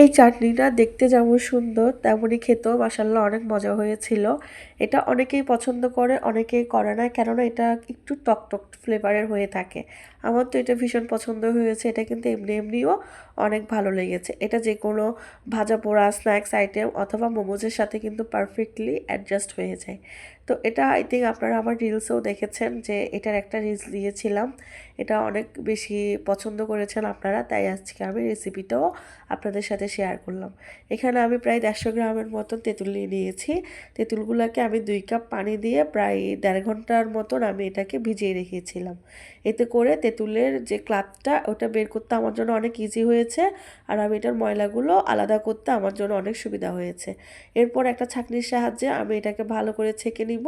এই চাটনিটা দেখতে যেমন সুন্দর, তেমনই খেতেও মাসাল্লাহ অনেক মজা হয়েছিল। এটা অনেকেই পছন্দ করে, অনেকেই করে না, কেননা এটা একটু টক টক ফ্লেভারের হয়ে থাকে। আমার তো এটা ভীষণ পছন্দ হয়েছে, এটা কিন্তু এমনি এমনিও অনেক ভালো লেগেছে। এটা যে কোনো ভাজা পোড়া স্ন্যাক্স আইটেম অথবা মোমোজের সাথে কিন্তু পারফেক্টলি অ্যাডজাস্ট হয়ে যায়। তো এটা আই থিঙ্ক আপনারা আমার রিলসেও দেখেছেন যে এটার একটা রিলস দিয়েছিলাম। এটা অনেক বেশি পছন্দ করেছেন আপনারা, তাই আজকে আমি রেসিপিটাও আপনাদের সাথে শেয়ার করলাম। এখানে আমি প্রায় দেড়শো গ্রামের মতন তেঁতুল নিয়ে নিয়েছি। তেঁতুলগুলোকে আমি দুই কাপ পানি দিয়ে প্রায় দেড় ঘণ্টার মতন আমি এটাকে ভিজিয়ে রেখেছিলাম। এতে করে তেঁতুলের যে ক্লাবটা ওটা বের করতে আমার জন্য অনেক ইজি হয়েছে। আর আমি এটার ময়লাগুলো আলাদা করতে আমার জন্য অনেক সুবিধা হয়েছে। এরপর একটা ছাঁকনির সাহায্যে আমি এটাকে ভালো করে ছেঁকে নিব।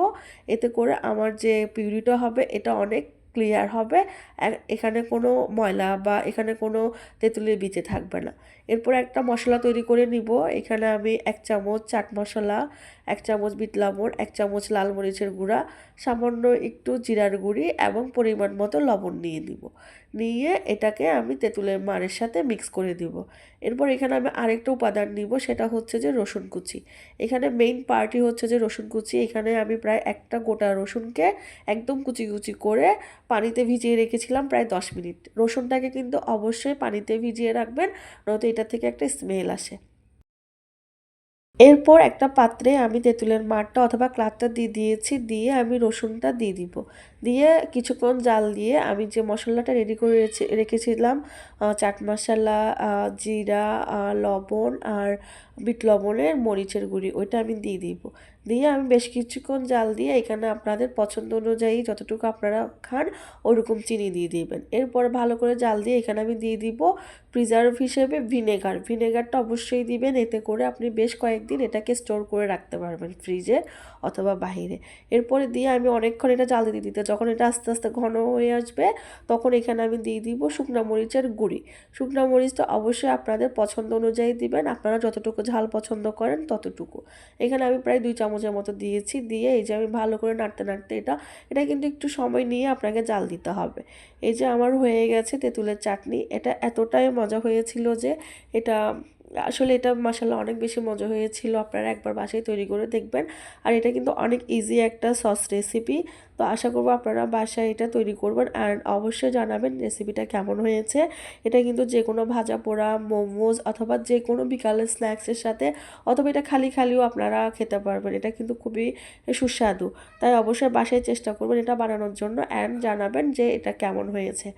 এতে করে আমার যে পিউরিটা হবে, এটা অনেক ক্লিয়ার হবে এখানে কোনো ময়লা বা এখানে কোনো তেঁতুলের বিচে থাকবে না। এরপর একটা মশলা তৈরি করে নিব। এখানে আমি এক চামচ চাট মশলা, এক চামচ বিট লবণ, এক চামচ লাল মরিচের গুঁড়া, সামান্য একটু জিরার গুঁড়ি এবং পরিমাণ মতো লবণ নিয়ে নিব। নিয়ে এটাকে আমি তেঁতুলের মারের সাথে মিক্স করে দিব। এরপর এখানে আমি আরেকটা উপাদান নিব, সেটা হচ্ছে যে রসুন কুচি। এখানে মেইন পার্টি হচ্ছে যে রসুন কুচি। এখানে আমি প্রায় একটা গোটা রসুনকে একদম কুচি কুচি করে পানিতে ভিজিয়ে রেখেছিলাম প্রায় দশ মিনিট। রসুনটাকে কিন্তু অবশ্যই পানিতে ভিজিয়ে রাখবেন, নয়তো এটা থেকে একটা স্মেল আসে। এরপর একটা পাত্রে আমি তেঁতুলের মাঠটা অথবা ক্লাতটা দিয়ে দিয়েছি, দিয়ে আমি রসুনটা দিয়ে দিব। দিয়ে কিছুক্ষণ জাল দিয়ে আমি যে মশলাটা রেডি করে রেখেছিলাম চাট মশলা জিরা লবণ আর বিট লবণের মরিচের গুঁড়ি, ওইটা আমি দিয়ে দিব। দিয়ে আমি বেশ কিছুক্ষণ জাল দিয়ে এখানে আপনাদের পছন্দ অনুযায়ী যতটুকু আপনারা খান ওরকম চিনি দিয়ে দিবেন। এরপর ভালো করে জাল দিয়ে এখানে আমি দিয়ে দিব প্রিজার্ভ হিসেবে ভিনেগার ভিনেগারটা অবশ্যই দিবেন, এতে করে আপনি বেশ কয়েকদিন এটাকে স্টোর করে রাখতে পারবেন ফ্রিজে অথবা বাহিরে। এরপরে দিয়ে আমি অনেকক্ষণ এটা জাল দিয়ে দিতে যখন এটা আস্তে আস্তে ঘন হয়ে আসবে, তখন এখানে আমি দিয়ে দিব শুকনো মরিচের গুঁড়ি। শুকনো মরিচটা অবশ্যই আপনাদের পছন্দ অনুযায়ী দিবেন, আপনারা যতটুকু ঝাল পছন্দ করেন ততটুকু। এখানে আমি প্রায় দুই চামচের মতো দিয়েছি, দিয়ে এই যে আমি ভালো করে নাড়তে নাড়তে এটা এটা কিন্তু একটু সময় নিয়ে আপনাকে জাল দিতে হবে। এই যে আমার হয়ে গেছে তেঁতুলের চাটনি, এটা এতটাই মজা হয়েছিল যে এটা আসলে এটা মশালা অনেক বেশি মজা হয়েছিল। আপনারা একবার বাসায় তৈরি করে দেখবেন। আর এটা কিন্তু অনেক ইজি একটা সস রেসিপি তো আশা করব আপনারা বাসায় এটা তৈরি করবেন আর অবশ্যই জানাবেন রেসিপিটা কেমন হয়েছে। এটা কিন্তু যে কোনো ভাজা পোড়া, মোমোজ অথবা যে কোনো বিকালের স্ন্যাক্সের সাথে অথবা এটা খালি খালিও আপনারা খেতে পারবেন। এটা কিন্তু খুবই সুস্বাদু। তাই অবশ্যই বাসায় চেষ্টা করবেন এটা বানানোর জন্য অ্যান্ড জানাবেন যে এটা কেমন হয়েছে।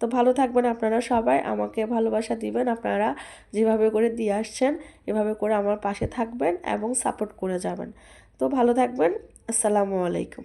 তো ভালো থাকবেন আপনারা সবাই। আমাকে ভালোবাসা দিবেন। আপনারা যেভাবে করে দিয়ে আসছেন, এভাবে করে আমার পাশে থাকবেন এবং সাপোর্ট করে যাবেন। তো ভালো থাকবেন, আসসালামু আলাইকুম।